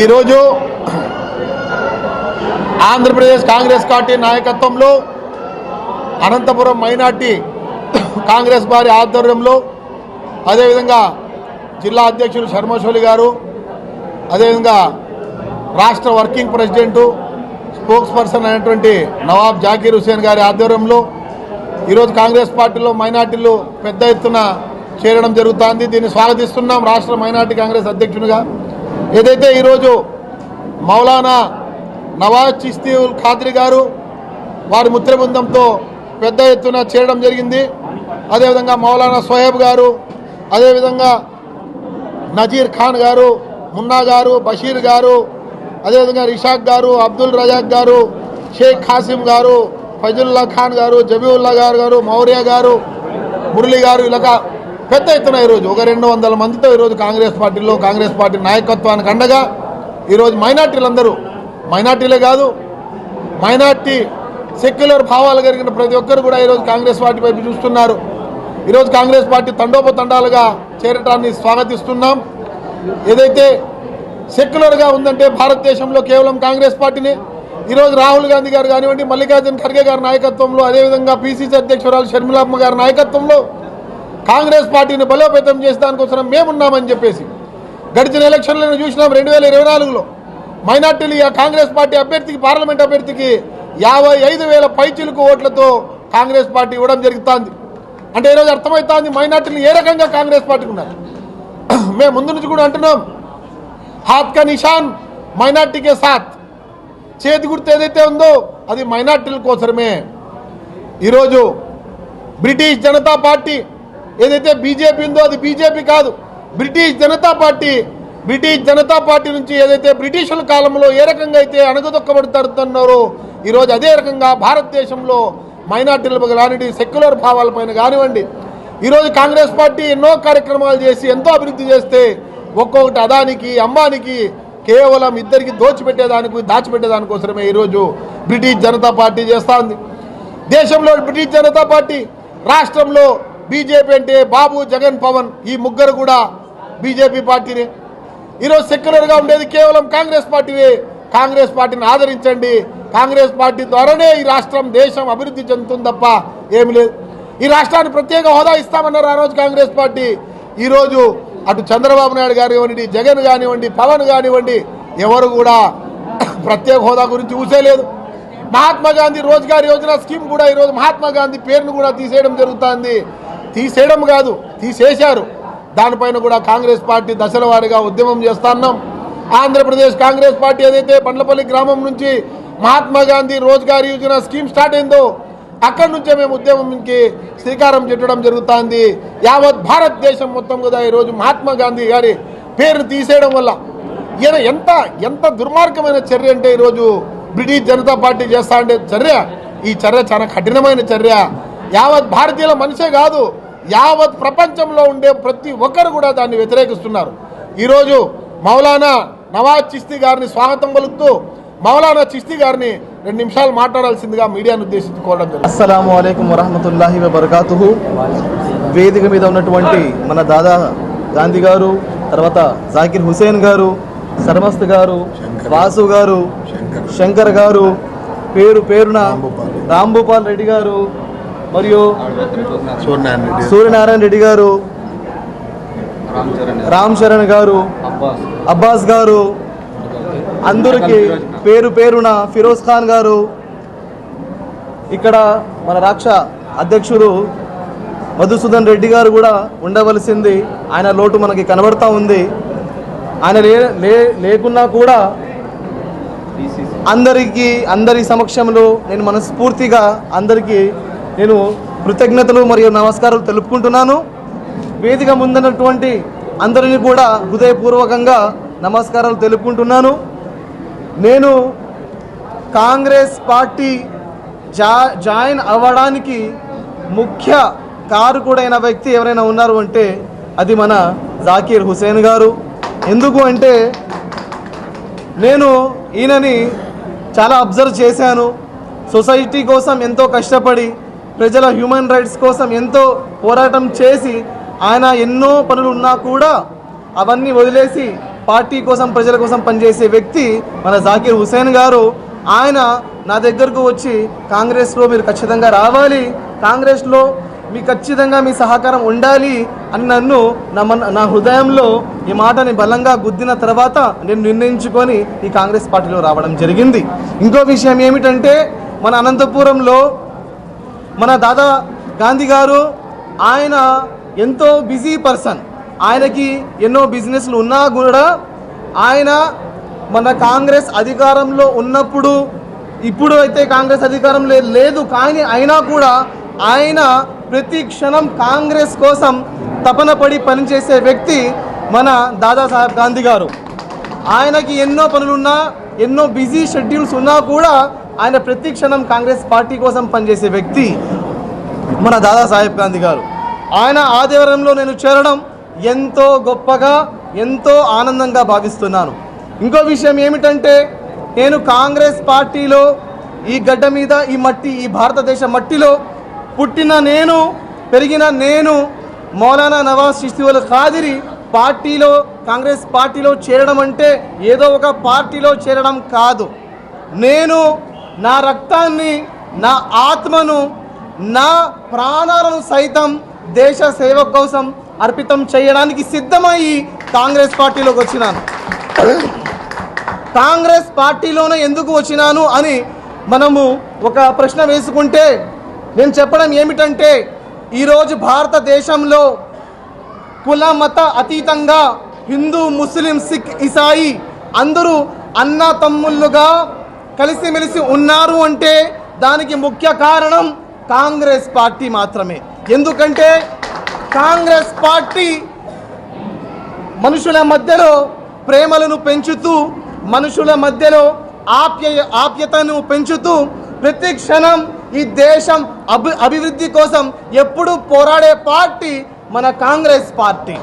ఈరోజు ఆంధ్రప్రదేశ్ కాంగ్రెస్ పార్టీ నాయకత్వంలో అనంతపురం మైనార్టీ కాంగ్రెస్ వారి ఆధ్వర్యంలో అదేవిధంగా జిల్లా అధ్యక్షులు శర్మశోలి గారు అదేవిధంగా రాష్ట్ర వర్కింగ్ ప్రెసిడెంటు స్పోక్స్ పర్సన్ అయినటువంటి నవాబ్ జాకీర్ హుసేన్ గారి ఆధ్వర్యంలో ఈరోజు కాంగ్రెస్ పార్టీలో మైనార్టీలు పెద్ద ఎత్తున చేరడం జరుగుతోంది. దీన్ని స్వాగతిస్తున్నాం రాష్ట్ర మైనార్టీ కాంగ్రెస్ అధ్యక్షునిగా. ఏదైతే ఈరోజు మౌలానా నవాజ్ చిస్తీ ఉల్ ఖాద్రి గారు వారి ముత్రబృందంతో పెద్ద ఎత్తున చేరడం జరిగింది. అదేవిధంగా మౌలానా సోహెబ్ గారు అదేవిధంగా నజీర్ ఖాన్ గారు మున్నా గారు బషీర్ గారు అదేవిధంగా రిషాక్ గారు అబ్దుల్ రజాక్ గారు షేక్ ఖాసిం గారు ఫజుల్లా ఖాన్ గారు జబీవుల్లా గారు గారు మౌర్య గారు మురళి గారు ఇలాగా పెద్ద ఎత్తున ఈరోజు ఒక రెండు వందల మందితో ఈరోజు కాంగ్రెస్ పార్టీలో కాంగ్రెస్ పార్టీ నాయకత్వానికి అండగా ఈరోజు మైనార్టీలందరూ మైనార్టీలే కాదు మైనార్టీ సెక్యులర్ భావాలు కలిగిన ప్రతి ఒక్కరు కూడా ఈరోజు కాంగ్రెస్ పార్టీ వైపు చూస్తున్నారు. ఈరోజు కాంగ్రెస్ పార్టీ తండోపతండాలుగా చేరటాన్ని స్వాగతిస్తున్నాం. ఏదైతే సెక్యులర్గా ఉందంటే భారతదేశంలో కేవలం కాంగ్రెస్ పార్టీనే. ఈరోజు రాహుల్ గాంధీ గారు కానివ్వండి మల్లికార్జున ఖర్గే గారి నాయకత్వంలో అదేవిధంగా పీసీసీ అధ్యక్షురాలు షర్మిలమ్మ గారి నాయకత్వంలో కాంగ్రెస్ పార్టీని బలోపేతం చేసే దానికోసం మేమున్నామని చెప్పేసి గడిచిన ఎలక్షన్లను చూసినాం రెండు వేల ఇరవై నాలుగులో. మైనార్టీలు కాంగ్రెస్ పార్టీ అభ్యర్థికి పార్లమెంట్ అభ్యర్థికి యాభై ఐదు వేల పైచిలుకు ఓట్లతో కాంగ్రెస్ పార్టీ ఇవ్వడం జరుగుతోంది. అంటే ఈరోజు అర్థమవుతోంది మైనార్టీలు ఏ రకంగా కాంగ్రెస్ పార్టీకి ఉన్నారు. మేము ముందు నుంచి కూడా అంటున్నాం. హాత్ కా నిషాన్ మైనార్టీకే సాత్. చేతి గుర్తు ఏదైతే ఉందో అది మైనార్టీల కోసమే ఈరోజు బ్రిటిష్ జనతా పార్టీ ఏదైతే బీజేపీ ఉందో అది బీజేపీ కాదు. British Janata party British Janata party నుంచి ఏదైతే బ్రిటిషుల కాలంలో ఏ రకంగా అయితే అణగదొక్కబడుతున్నారో ఈరోజు అదే రకంగా భారతదేశంలో మైనార్టీలకు కానివ్వండి సెక్యులర్ భావాలపైన కానివ్వండి ఈరోజు కాంగ్రెస్ పార్టీ ఎన్నో కార్యక్రమాలు చేసి ఎంతో అభివృద్ధి చేస్తే ఒక్కొక్కటి అదానికి అంబానికి కేవలం ఇద్దరికి దోచిపెట్టేదానికి దాచిపెట్టేదానికోసమే ఈరోజు బ్రిటిష్ జనతా పార్టీ చేస్తూ ఉంది. దేశంలో బ్రిటిష్ జనతా పార్టీ రాష్ట్రంలో బీజేపీ అంటే బాబు జగన్ పవన్ ఈ ముగ్గురు కూడా బీజేపీ పార్టీనే. ఈరోజు సెక్యులర్గా ఉండేది కేవలం కాంగ్రెస్ పార్టీవే కాంగ్రెస్ పార్టీని ఆదరించండి. కాంగ్రెస్ పార్టీ ద్వారానే ఈ రాష్ట్రం దేశం అభివృద్ధి చెందుతుంది తప్ప ఏమి లేదు. ఈ రాష్ట్రాన్ని ప్రత్యేక హోదా ఇస్తామన్నారు ఆ రోజు కాంగ్రెస్ పార్టీ. ఈరోజు అటు చంద్రబాబు నాయుడు కానివ్వండి జగన్ కానివ్వండి పవన్ కానివ్వండి ఎవరు కూడా ప్రత్యేక హోదా గురించి ఊసేలేదు మహాత్మా గాంధీ రోజ్గార్ యోజన స్కీమ్ కూడా ఈరోజు మహాత్మా గాంధీ పేరును కూడా తీసేయడం జరుగుతుంది. తీసేయడం కాదు తీసేశారు. దానిపైన కూడా కాంగ్రెస్ పార్టీ దశల వారీగా ఉద్యమం చేస్తున్నాం. ఆంధ్రప్రదేశ్ కాంగ్రెస్ పార్టీ ఏదైతే పండ్లపల్లి గ్రామం నుంచి మహాత్మా గాంధీ రోజ్గార్ యోజన స్కీమ్ స్టార్ట్ అయిందో అక్కడి నుంచే మేము ఉద్యమంకి శ్రీకారం చుట్టడం జరుగుతుంది. యావత్ భారతదేశం మొత్తం కూడా ఈరోజు మహాత్మా గాంధీ గారి పేరు తీసేయడం వల్ల. ఈయన ఎంత ఎంత దుర్మార్గమైన చర్య అంటే ఈరోజు బ్రిటిష్ జనతా పార్టీ చేస్తా అంటే చర్య. ఈ చర్య చాలా కఠినమైన చర్య. యావత్ భారతీయుల మనిషే కాదు. యావత్ ప్రపంచంలో ఉండే ప్రతి ఒక్కరు కూడా దాన్ని వ్యతిరేకిస్తున్నారు. ఈరోజు మౌలానా నవాజ్ చిస్తీ గారిని స్వాగతం పలుకుతూ మౌలానా చిస్తీ గారిని రెండు నిమిషాలు మాట్లాడాల్సిందిగా మీడియాను ఉద్దేశించుకోవడం జరిగింది. అస్సలం అయికం వరహమతుల్లాహి వబర్కాతుహు. వేదిక మీద ఉన్నటువంటి మన దాదా గాంధీ గారు తర్వాత జాకిర్ హుసేన్ గారు సర్మస్త్ గారు వాసు గారు శంకర్ గారు పేరు పేరున రాంభూపాల్ రెడ్డి గారు మరియు సూర్యనారాయణ రెడ్డి గారు. రామ్ చరణ్ గారు. అబ్బాస్. గారు అందరికి పేరు పేరున ఫిరోజ్ ఖాన్ గారు ఇక్కడ మన రాక్ష అధ్యక్షుడు మధుసూదన్ రెడ్డి గారు కూడా ఉండవలసింది. ఆయన లోటు మనకి కనబడతా ఉంది. ఆయన లే లేకున్నా కూడా అందరికీ అందరి సమక్షంలో నేను మనస్ఫూర్తిగా అందరికీ నేను కృతజ్ఞతలు మరియు నమస్కారాలు తెలుపుకుంటున్నాను. వేదిక ముందున్నటువంటి అందరినీ కూడా హృదయపూర్వకంగా నమస్కారాలు తెలుపుకుంటున్నాను. నేను కాంగ్రెస్ పార్టీ జా జాయిన్ అవ్వడానికి ముఖ్య కారకుడైన వ్యక్తి ఎవరైనా ఉన్నారు అంటే అది మన జాకీర్ హుసేన్ గారు. ఎందుకు అంటే నేను ఈయనని చాలా అబ్జర్వ్ చేశాను. సొసైటీ కోసం ఎంతో కష్టపడి ప్రజల హ్యూమన్ రైట్స్ కోసం ఎంతో పోరాటం చేసి ఆయన ఎన్నో పనులు ఉన్నా కూడా అవన్నీ వదిలేసి పార్టీ కోసం ప్రజల కోసం పనిచేసే వ్యక్తి మన జాకీర్ హుసేన్ గారు. ఆయన నా దగ్గరకు వచ్చి కాంగ్రెస్లో మీరు ఖచ్చితంగా రావాలి కాంగ్రెస్లో మీ ఖచ్చితంగా మీ సహకారం ఉండాలి అని నన్ను నా మన నా హృదయంలో ఈ మాటని బలంగా గుద్దిన తర్వాత నేను నిర్ణయించుకొని ఈ కాంగ్రెస్ పార్టీలో రావడం జరిగింది. ఇంకో విషయం ఏమిటంటే మన అనంతపురంలో మన దాదా గాంధీ గారు ఆయన ఎంతో బిజీ పర్సన్. ఆయనకి ఎన్నో బిజినెస్లు ఉన్నా కూడా ఆయన మన కాంగ్రెస్ అధికారంలో ఉన్నప్పుడు ఇప్పుడు అయితే కాంగ్రెస్ అధికారం లేదు కానీ అయినా కూడా ఆయన ప్రతి క్షణం కాంగ్రెస్ కోసం తపన పడి పనిచేసే వ్యక్తి మన దాదాసాహెబ్ గాంధీ గారు. ఆయనకి ఎన్నో పనులున్నా ఎన్నో బిజీ షెడ్యూల్స్ ఉన్నా కూడా ఆయన ప్రతి క్షణం కాంగ్రెస్ పార్టీ కోసం పనిచేసే వ్యక్తి మన దాదాసాహెబ్ గాంధీ గారు. ఆయన ఆదివారంలో నేను చేరడం ఎంతో గొప్పగా ఎంతో ఆనందంగా భావిస్తున్నాను. ఇంకో విషయం ఏమిటంటే నేను కాంగ్రెస్ పార్టీలో ఈ గడ్డ మీద ఈ మట్టి ఈ భారతదేశ మట్టిలో పుట్టిన నేను పెరిగిన నేను మౌలానా నవాజ్ శిశువుల ఖాదిరి పార్టీలో కాంగ్రెస్ పార్టీలో చేరడం అంటే ఏదో ఒక పార్టీలో చేరడం కాదు. నేను నా రక్తాన్ని నా ఆత్మను నా ప్రాణాలను సైతం దేశ సేవ కోసం అర్పితం చేయడానికి సిద్ధమయ్యి కాంగ్రెస్ పార్టీలోకి వచ్చినాను. కాంగ్రెస్ పార్టీలోనే ఎందుకు వచ్చినాను అని మనము ఒక ప్రశ్న వేసుకుంటే నేను చెప్పడం ఏమిటంటే ఈరోజు భారతదేశంలో కుల మత అతీతంగా హిందూ ముస్లిం సిక్ ఇసాయి అందరూ అన్న తమ్ముళ్ళుగా కలిసిమెలిసి ఉన్నారు అంటే దానికి ముఖ్య కారణం కాంగ్రెస్ పార్టీ మాత్రమే. ఎందుకంటే కాంగ్రెస్ పార్టీ మనుషుల మధ్యలో ప్రేమలను పెంచుతూ మనుషుల మధ్యలో ఆప్య ఆప్యతను పెంచుతూ ప్రతి క్షణం ఈ దేశం అభి అభివృద్ధి కోసం ఎప్పుడు పోరాడే పార్టీ మన కాంగ్రెస్ పార్టీ.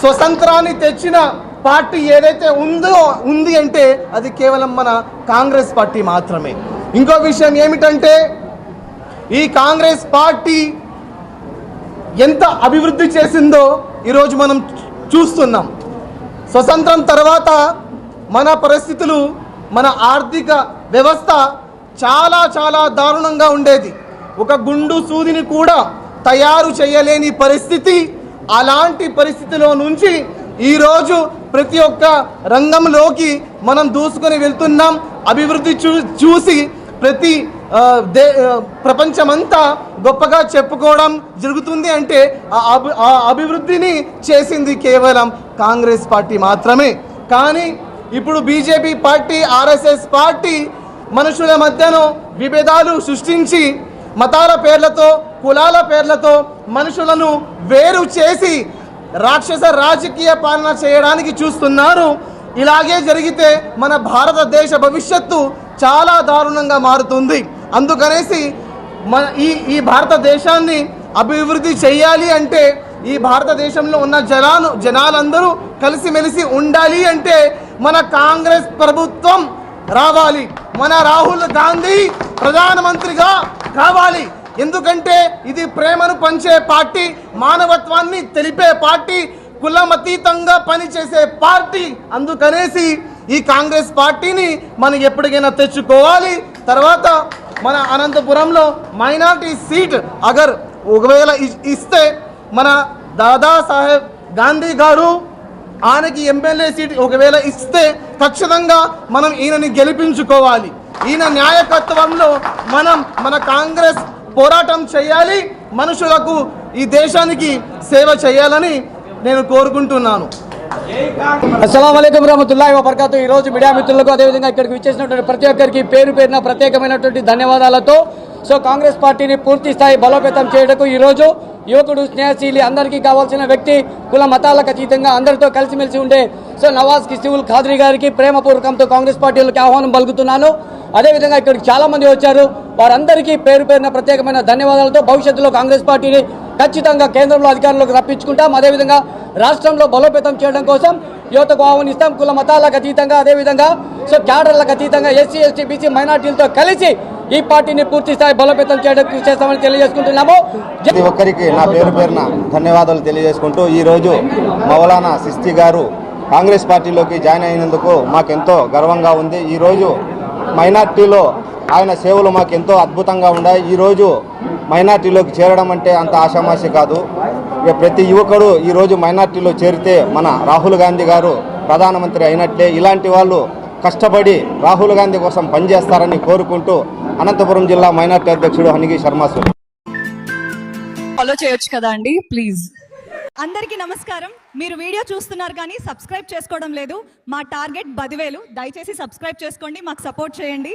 స్వతంత్రాన్ని తెచ్చిన పార్టీ ఏదైతే ఉందో ఉంది అంటే అది కేవలం మన కాంగ్రెస్ పార్టీ మాత్రమే. ఇంకో విషయం ఏమిటంటే ఈ కాంగ్రెస్ పార్టీ ఎంత అభివృద్ధి చేసిందో ఈరోజు మనం చూస్తున్నాం. స్వతంత్రం తర్వాత మన పరిస్థితులు మన ఆర్థిక వ్యవస్థ చాలా చాలా దారుణంగా ఉండేది. ఒక గుండు సూదిని కూడా తయారు చేయలేని పరిస్థితి అలాంటి పరిస్థితిలో నుంచి ఈరోజు ప్రతి ఒక్క రంగంలోకి మనం దూసుకొని వెళ్తున్నాం. అభివృద్ధి చూ చూసి ప్రతి దే ప్రపంచమంతా గొప్పగా చెప్పుకోవడం జరుగుతుంది అంటే ఆ అభి ఆ అభివృద్ధిని చేసింది కేవలం కాంగ్రెస్ పార్టీ మాత్రమే. కానీ ఇప్పుడు బీజేపీ పార్టీ ఆర్ఎస్ఎస్ పార్టీ మనుషుల మధ్యను విభేదాలు సృష్టించి మతాల పేర్లతో కులాల పేర్లతో మనుషులను వేరు చేసి రాక్షస రాజకీయ పాలన చేయడానికి చూస్తున్నారు. ఇలాగే జరిగితే మన భారతదేశ భవిష్యత్తు చాలా దారుణంగా మారుతుంది. అందుకనేసి మన ఈ ఈ భారతదేశాన్ని అభివృద్ధి చేయాలి అంటే ఈ భారతదేశంలో ఉన్న జనాలు జనాలందరూ కలిసిమెలిసి ఉండాలి అంటే మన కాంగ్రెస్ ప్రభుత్వం రావాలి. మన రాహుల్ గాంధీ ప్రధానమంత్రిగా కావాలి. ఎందుకంటే ఇది ప్రేమను పంచే పార్టీ మానవత్వాన్ని తెలిపే పార్టీ కులమతీతంగా పనిచేసే పార్టీ. అందుకనేసి ఈ కాంగ్రెస్ పార్టీని మనం ఎప్పటికైనా తెచ్చుకోవాలి. తర్వాత మన అనంతపురంలో మైనార్టీ సీట్ అగర్ ఒకవేళ ఇస్తే మన దాదాసాహెబ్ గాంధీ గారు ఆయనకి ఎమ్మెల్యే సీట్ ఒకవేళ ఇస్తే ఖచ్చితంగా మనం ఈయనని గెలిపించుకోవాలి. ఈయన నాయకత్వంలో మనం మన కాంగ్రెస్ పోరాటం చేయాలి మనుషులకు ఈ దేశానికి సేవ చేయాలని నేను కోరుకుంటున్నాను. అస్సలం అయికం రహమతుల్లా వబర్కాతు. ఈ రోజు మీడియా మిత్రులకు అదేవిధంగా ఇక్కడికి విచ్చేసినటువంటి ప్రతి ఒక్కరికి పేరు పేరున ప్రత్యేకమైనటువంటి ధన్యవాదాలతో సో కాంగ్రెస్ పార్టీని పూర్తి స్థాయి బలోపేతం చేయడానికి ఈరోజు యువకుడు స్నేహశీలి అందరికీ కావాల్సిన వ్యక్తి కుల మతాలకు అతీతంగా అందరితో కలిసిమెలిసి ఉండే సో నవాజ్ కిసివుల్ ఖాద్రి గారికి ప్రేమపూర్వకంతో కాంగ్రెస్ పార్టీలకు ఆహ్వానం పలుకుతున్నాను. అదేవిధంగా ఇక్కడికి చాలా మంది వచ్చారు. వారందరికీ పేరు పేరున ప్రత్యేకమైన ధన్యవాదాలతో భవిష్యత్తులో కాంగ్రెస్ పార్టీని ఖచ్చితంగా కేంద్రంలో అధికారంలోకి రప్పించుకుంటాం. అదేవిధంగా రాష్ట్రంలో బలోపేతం చేయడం కోసం యువతకు ఆహ్వానిస్తాం. కుల మతాలకు అతీతంగా అదేవిధంగా సో క్యాడర్లకు అతీతంగా ఎస్సీ ఎస్టీ బీసీ మైనార్టీలతో కలిసి ఈ పార్టీని పూర్తి స్థాయి బలోపేతం కృషి చేస్తామని తెలియజేసుకుంటున్నాము. ప్రతి ఒక్కరికి నా పేరు పేరున ధన్యవాదాలు తెలియజేసుకుంటూ ఈరోజు మౌలానా సిస్తి గారు కాంగ్రెస్ పార్టీలోకి జాయిన్ అయినందుకు మాకెంతో గర్వంగా ఉంది. ఈరోజు మైనార్టీలో ఆయన సేవలు మాకెంతో అద్భుతంగా ఉన్నాయి. ఈరోజు మైనార్టీలోకి చేరడం అంటే అంత ఆషామాషి కాదు. ఇక ప్రతి యువకుడు ఈరోజు మైనార్టీలో చేరితే మన రాహుల్ గాంధీ గారు ప్రధానమంత్రి అయినట్లే. ఇలాంటి వాళ్ళు కష్టపడి రాహుల్ గాంధీ కోసం పనిచేస్తారని కోరుకుంటూ అనంతపురం జిల్లా మైనార్టీ అధ్యక్షుడు హనిగి శర్మ సార్ ఫాలో చేయొచ్చు కదా అండి? ప్లీజ్ అందరికీ నమస్కారం. మీరు వీడియో చూస్తున్నారు కానీ సబ్స్క్రైబ్ చేసుకోవడం లేదు. మా టార్గెట్ పదివేలు దయచేసి సబ్స్క్రైబ్ చేసుకోండి. మాకు సపోర్ట్ చేయండి.